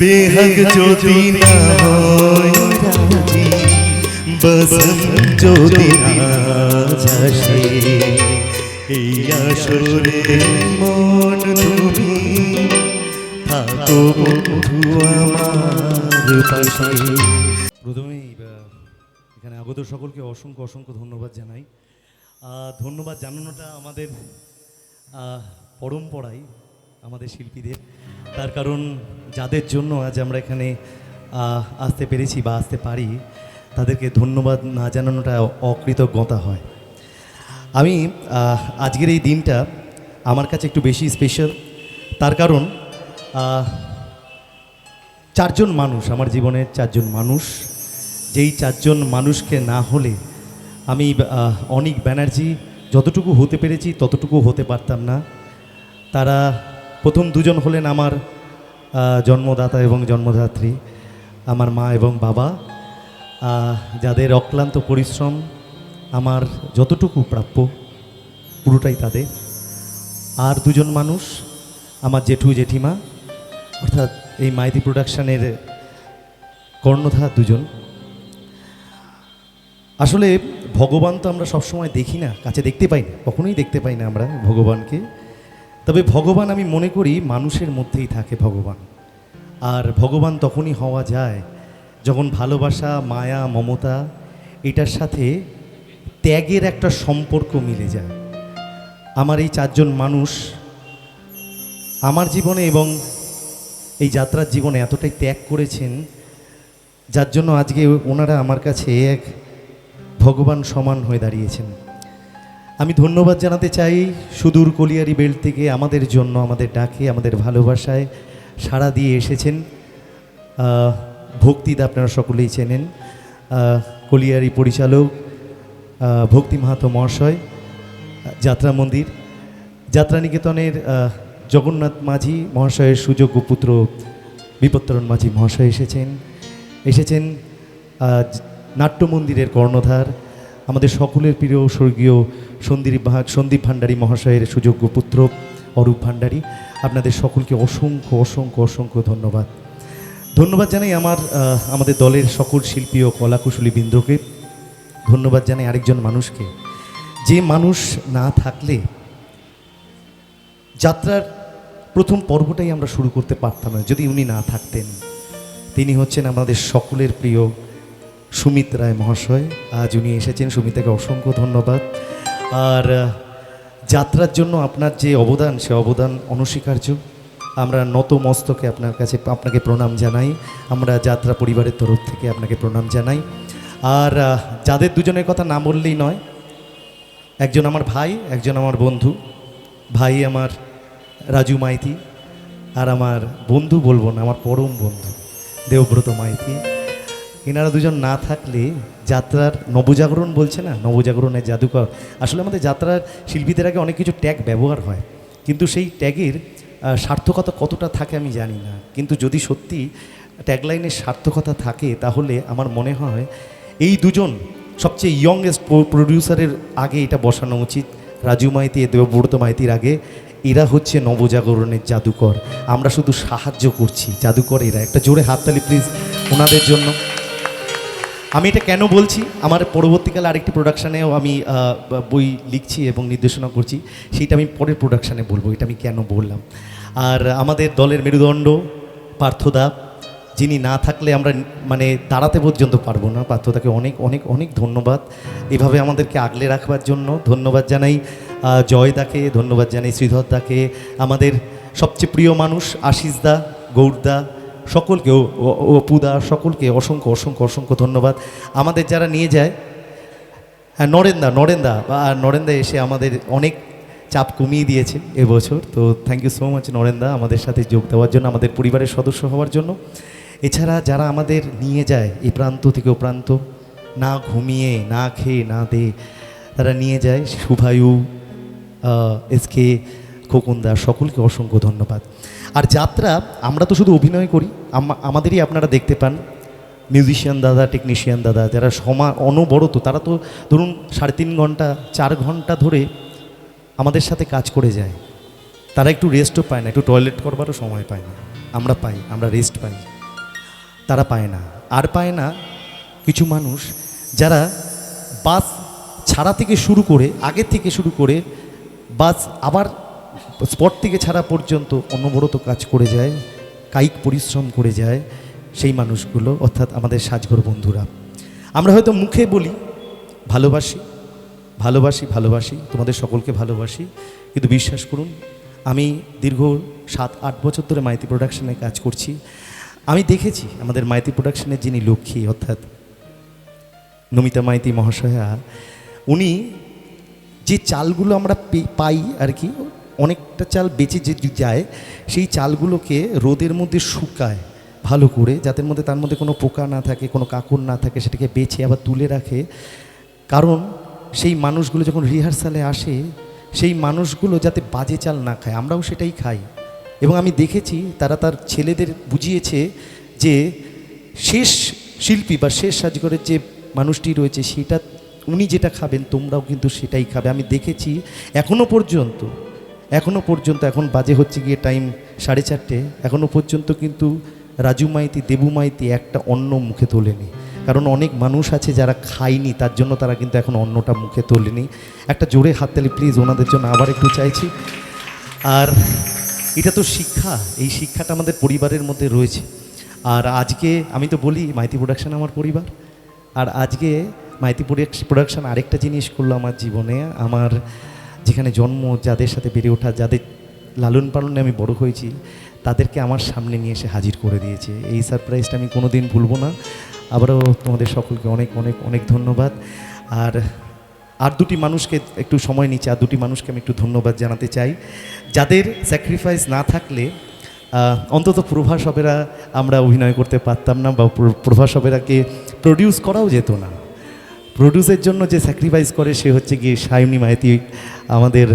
বেহক যদি না হয় যদি যাসে এই আসরে মন তুমি থাকো বন্ধু আমার পাশে প্রথমেই এখানে আগত সকলকে অসংখ্য অসংখ্য ধন্যবাদ জানাই। ধন্যবাদ জানানোটা আমাদের পরম্পরাই আমাদের শিল্পীদের। তার কারণ যাদের জন্য আজ আমরা এখানে আসতে পেরেছি বা আসতে পারি, তাদেরকে ধন্যবাদ না জানানোটা অকৃতজ্ঞতা হয়। আমি আজকের এই দিনটা আমার কাছে একটু বেশি স্পেশাল তার কারণ চারজন মানুষ, আমার জীবনের চারজন মানুষ। যেই চারজন মানুষকে না হলে আমি অনিক ব্যানার্জি, যতটুকু হতে পেরেছি ততটুকু হতে পারতাম না। তারা প্রথম দুজন হলেন আমার জন্মদাতা এবং জন্মদাত্রী, আমার মা এবং বাবা যাদের অক্লান্ত পরিশ্রম আমার যতটুকু প্রাপ্য, পুরোটাই তাদের। আর দুজন মানুষ, আমার জেঠু জেঠিমা, অর্থাৎ এই মাইতি প্রোডাকশানের কর্ণধার দুজন। আসলে ভগবান তো আমরা সবসময় দেখি না, কাছে দেখতে পাই না, কখনোই দেখতে পাই না আমরা ভগবানকে। তবে ভগবান আমি মনে করি মানুষের মধ্যেই থাকে ভগবান। আর ভগবান তখনই হওয়া যায় যখন ভালোবাসা, মায়া, মমতা এটার সাথে ত্যাগের একটা সম্পর্ক মিলে যায়। আমার এই চারজন মানুষ আমার জীবনে এবং এই যাত্রার জীবনে এতটাই ত্যাগ করেছেন, যার জন্য আজকে ওনারা আমার কাছে এক ভগবান সমান হয়ে দাঁড়িয়েছেন। আমি ধন্যবাদ জানাতে চাই সুদূর কলিয়ারি বেল্ট থেকে আমাদের জন্য, আমাদের ডাকে, আমাদের ভালোবাসায় সাড়া দিয়ে এসেছেন। ভক্তিদা আপনারা সকলেই চেনেন। কলিয়ারি পরিচালক ভক্তি মাহাতো মহাশয়, যাত্রা মন্দির যাত্রা নিকেতনের জগন্নাথ মাঝি মহাশয়ের সুযোগ্য পুত্র বিপত্তরণ মাঝি মহাশয় এসেছেন। এসেছেন নাট্য মন্দিরের কর্ণধার আমাদের সকলের প্রিয় স্বর্গীয় সন্দীপ সন্দীপ ভাণ্ডারী মহাশয়ের সুযোগ্য পুত্র অরূপ ভাণ্ডারী, আপনাদের সকলকে অসংখ্য অসংখ্য অসংখ্য ধন্যবাদ। ধন্যবাদ জানাই আমার আমাদের দলের সকল শিল্পী ও কলাকুশলী বৃন্দকে। ধন্যবাদ জানাই আরেকজন মানুষকে। যে মানুষ না থাকলে যাত্রার প্রথম পর্বটাই আমরা শুরু করতে পারতাম না, যদি উনি না থাকতেন। তিনি হচ্ছেন আমাদের সকলের প্রিয় সুমিত রায় মহাশয়। আজ উনি এসেছেন সুমিতাকে অসংখ্য ধন্যবাদ। আর যাত্রার জন্য আপনার যে অবদান, সে অবদান অনস্বীকার্য। আমরা নত মস্তকে আপনার কাছে, আপনাকে প্রণাম জানাই। আমরা যাত্রা পরিবারের তরফ থেকে আপনাকে প্রণাম জানাই। আর যাদের দুজনের কথা না বললেই নয়, একজন আমার ভাই, একজন আমার বন্ধু। ভাই আমার রাজু মাইতি। আর আমার বন্ধু বলব না, আমার পরম বন্ধু, দেবব্রত মাইতি। এনারা দুজন না থাকলে যাত্রার নবজাগরণ বলছে না? নবজাগরণের জাদুকর। আসলে আমাদের যাত্রার শিল্পীদের আগে অনেক কিছু ট্যাগ ব্যবহার হয়। কিন্তু সেই ট্যাগের সার্থকতা কতটা থাকে আমি জানি না। কিন্তু যদি সত্যি ট্যাগলাইনের সার্থকতা থাকে, তাহলে আমার মনে হয় এই দুজন সবচেয়ে ইয়ংয়েস্ট প্রডিউসারের আগে এটা বসানো উচিত। রাজু মাইতি, দেবব্রত মাইতির আগে এরা হচ্ছে নবজাগরণের জাদুকর। আমরা শুধু সাহায্য করছি। জাদুকর এরা একটা জোরে হাততালি প্লিজ ওনাদের জন্য। আমি এটা কেন বলছি? আমার পরবর্তীকালে আরেকটি প্রোডাকশানেও আমি বই লিখছি এবং নির্দেশনা করছি। সেটা আমি পরের প্রোডাকশানে বলব, এটা আমি কেন বললাম? আর আমাদের দলের মেরুদণ্ড, পার্থদা, যিনি না থাকলে আমরা মানে দাঁড়াতে পর্যন্ত পারব না। পার্থদাকে অনেক অনেক অনেক ধন্যবাদ। এভাবে আমাদেরকে আগলে রাখবার জন্য ধন্যবাদ জানাই। জয়দাকে ধন্যবাদ জানাই শ্রীধরদাকে আমাদের সবচেয়ে প্রিয় মানুষ আশিসদা গৌরদা সকলকে অপুদা সকলকে অসংখ্য অসংখ্য অসংখ্য ধন্যবাদ। আমাদের যারা নিয়ে যায় হ্যাঁ নরেন্দা নরেন্দা, বা নরেন্দা এসে আমাদের অনেক চাপ কমিয়ে দিয়েছে এবছর। তো thank you so much Narendra আমাদের সাথে যোগ দেওয়ার জন্য, আমাদের পরিবারের সদস্য হওয়ার জন্য। এছাড়া যারা আমাদের নিয়ে যায়, এই প্রান্ত থেকে ও প্রান্ত, না ঘুমিয়ে, না খেয়ে, না দে তারা নিয়ে যায়। শুভায়ু এসকে খোকনদা, সকলকে অসংখ্য ধন্যবাদ। আর যাত্রা, আমরা তো শুধু অভিনয় করি। আমাদেরই আপনারা দেখতে পান। মিউজিশিয়ান দাদা টেকনিশিয়ান দাদা, যারা সমা, অনবরত, তারা তো ধরুন সাড়ে তিন ঘণ্টা, চার ঘণ্টা ধরে আমাদের সাথে কাজ করে যায়। তারা একটু রেস্টও পায় না, একটু টয়লেট করবারও সময় পায় না। আমরা পাই, আমরা রেস্ট পাই। তারা পায় না। আর পায় না কিছু মানুষ যারা বাস ছাড়া থেকে শুরু করে, আগে থেকে শুরু করে বাস আবার স্পট থেকে ছাড়া পর্যন্ত অনবরত কাজ করে যায়, কায়িক পরিশ্রম করে যায় সেই মানুষগুলো, অর্থাৎ আমাদের সাজঘর বন্ধুরা। আমরা হয়তো মুখে বলি, ভালোবাসি ভালোবাসি ভালোবাসি, তোমাদের সকলকে ভালোবাসি, কিন্তু বিশ্বাস করুন, আমি দীর্ঘ সাত, আট বছর ধরে মাইতি প্রোডাকশনে কাজ করছি। আমি দেখেছি আমাদের মাইতি প্রোডাকশনের যিনি লক্ষ্মী, অর্থাৎ নমিতা মাইতি মহাশয়া, উনি যে চালগুলো আমরা পাই আর কি অনেকটা চাল বেঁচে যে যায়, সেই চালগুলোকে রোদের মধ্যে শুকায় ভালো করে যাতে মধ্যে তার মধ্যে কোনো পোকা না থাকে, কোনো কাকড় না থাকে, সেটাকে বেছে আবার তুলে রাখে। কারণ সেই মানুষগুলো যখন রিহার্সালে আসে, সেই মানুষগুলো যাতে বাজে চাল না খায়, আমরাও সেটাই খাই। এবং আমি দেখেছি তারা তার ছেলেদের বুঝিয়েছে যে শেষ শিল্পী বা শেষ সাজগরের যে মানুষটি রয়েছে, সেটা উনি যেটা খাবেন, তোমরাও কিন্তু সেটাই খাবে। আমি দেখেছি এখনও পর্যন্ত এখনও পর্যন্ত, এখন বাজে হচ্ছে গিয়ে টাইম সাড়ে চারটে এখনও পর্যন্ত কিন্তু রাজু মাইতি, দেবু মাইতি একটা অন্ন মুখে তোলেনি। কারণ অনেক মানুষ আছে যারা খায়নি, তার জন্য তারা কিন্তু এখন অন্নটা মুখে তোলেনি। একটা জোরে হাততালি প্লিজ ওনাদের জন্য আবার একটু চাইছি। আর এটা তো শিক্ষা, এই শিক্ষাটা আমাদের পরিবারের মধ্যে রয়েছে। আর আজকে আমি তো বলি, মাইতি প্রোডাকশন আমার পরিবার। আর আজকে মাইতি প্রোডাকশন আরেকটা জিনিস করল আমার জীবনে, আমার যেখানে জন্ম, যাদের সাথে বেড়ে ওঠা, যাদের লালন পালনে আমি বড় হয়েছি, তাদেরকে আমার সামনে নিয়ে এসে হাজির করে দিয়েছে। এই সারপ্রাইজটা আমি কোনো দিন ভুলবো না। আবারও তোমাদের সকলকে অনেক অনেক অনেক ধন্যবাদ। আর আর দুটি মানুষকে একটু সময় নিচ্ছে আর দুটি মানুষকে আমি একটু ধন্যবাদ জানাতে চাই। যাদের স্যাক্রিফাইস না থাকলে অন্তত প্রভাসবেরা আমরা অভিনয় করতে পারতাম না বা প্র- প্রভাসবেরাকে প্রডিউস করাও যেত না। প্রডিউসের জন্য যে স্যাক্রিফাইস করে, সে হচ্ছে গিয়ে সায়নী মাইতি আমাদের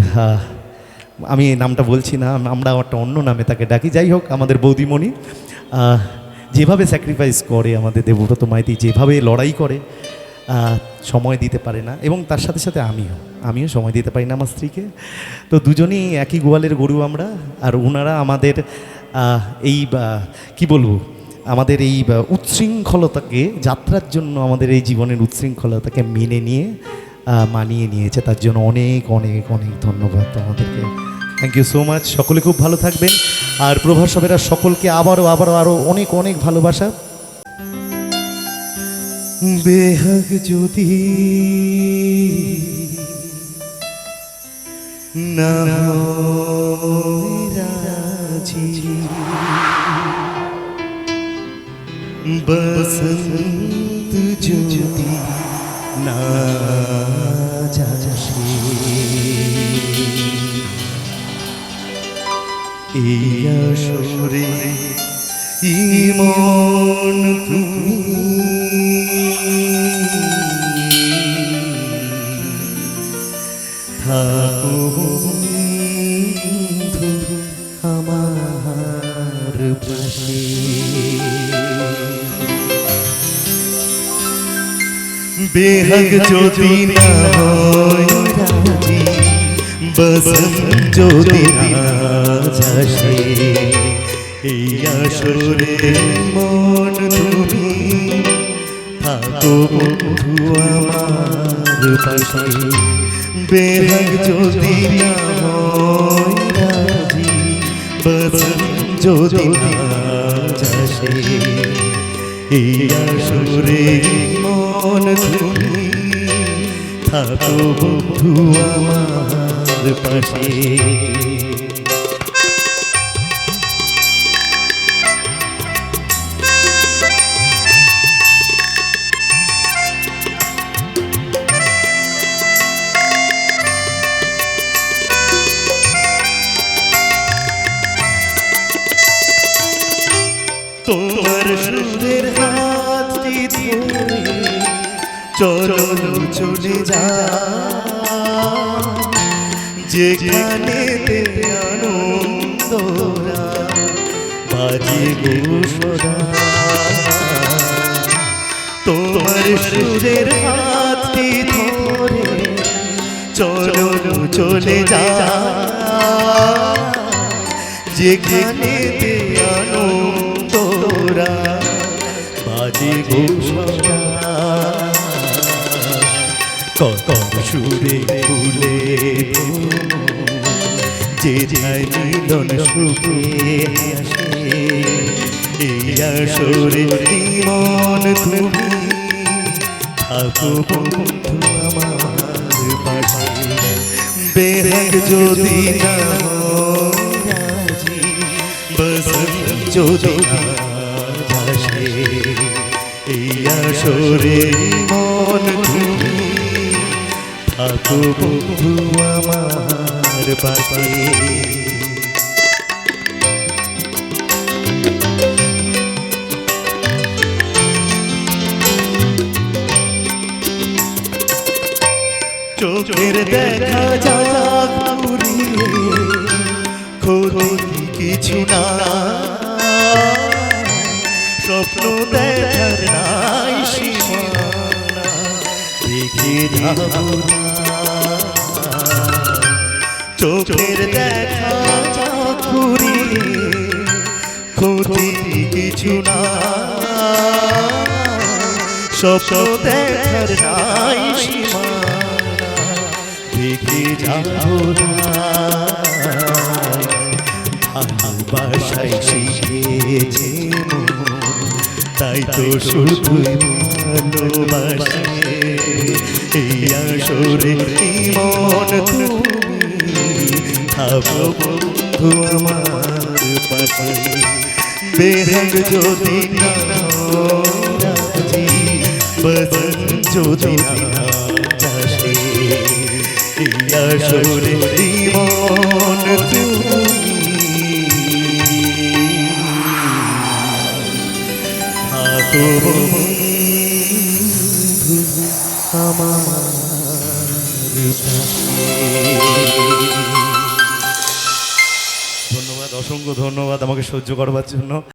আমি নামটা বলছি না, আমরা একটা অন্য নামে তাকে ডাকি। যাই হোক, আমাদের বৌদিমণি যেভাবে স্যাক্রিফাইস করে আমাদের দেবব্রত মাইতি, যেভাবে লড়াই করে সময় দিতে পারে না, এবং তার সাথে সাথে আমিও আমিও সময় দিতে পারি না আমার স্ত্রীকে। তো দুজনেই একই গোয়ালের গরু আমরা, আর ওনারা আমাদের এই কি বলব? আমাদের এই উচ্ছৃঙ্খলতাকে, যাত্রার জন্য আমাদের এই জীবনের উচ্ছৃঙ্খলতাকে মেনে নিয়ে মানিয়ে নিয়েছে। তার জন্য অনেক অনেক অনেক ধন্যবাদ তোমাদেরকে। থ্যাংক ইউ সো মাচ সকলে খুব ভালো থাকবেন। আর প্রভাসবেরা সকলকে আবারও আবারও, আরও অনেক অনেক ভালোবাসা। বেহক যদি না রাজি। বসন্ত যদি না যাসে এই আসরে ইমন তুমি থাকো আমার পাশে বেহক যদি না হয় রাজি বসন্ত যদি যাসে এই আসরে মন তুমি থাকো বন্ধু আমার পাশে। বেহক যদি না হয় রাজি বসন্ত যদি যাসে এই আসরে মন তুমি থাকো বন্ধু আমার পাশে। চলো চলে যা। যেখানে আনন্দরা বাজে গোসরা তোমার সুরের হাতটি ধরে চলো চলে যা। যেখানে আনন্দরা বাজে ঘোষণা। কত সুরে ফুলে যে যায় মিলন সুখে আসে, এই আসরে মন তুমি থাকো বন্ধু আমার পাশে। বেহাগ যদি না বসন্ত যদি না এই আসরে মন থাকো বন্ধু আমার পাশে চোখের দেখা যাক পুরিয়ে কিছু না। স্বপ্ন দেখার নাই সীমানা না চোখের দেখা যাক পুরিয়ে ক্ষতি কিছু না। স্বপ্ন দেখার নাই সীমানা দেখে শিখেছে তাই তো শুধু এই আসরে মন তুমি থাকো বন্ধু আমার পাশে। বেরঙ যদি না বদন যদি না আসরে মন তুমি থাকো আমার। ধন্যবাদ অসংখ্য ধন্যবাদ আমাকে সহ্য করবার জন্য।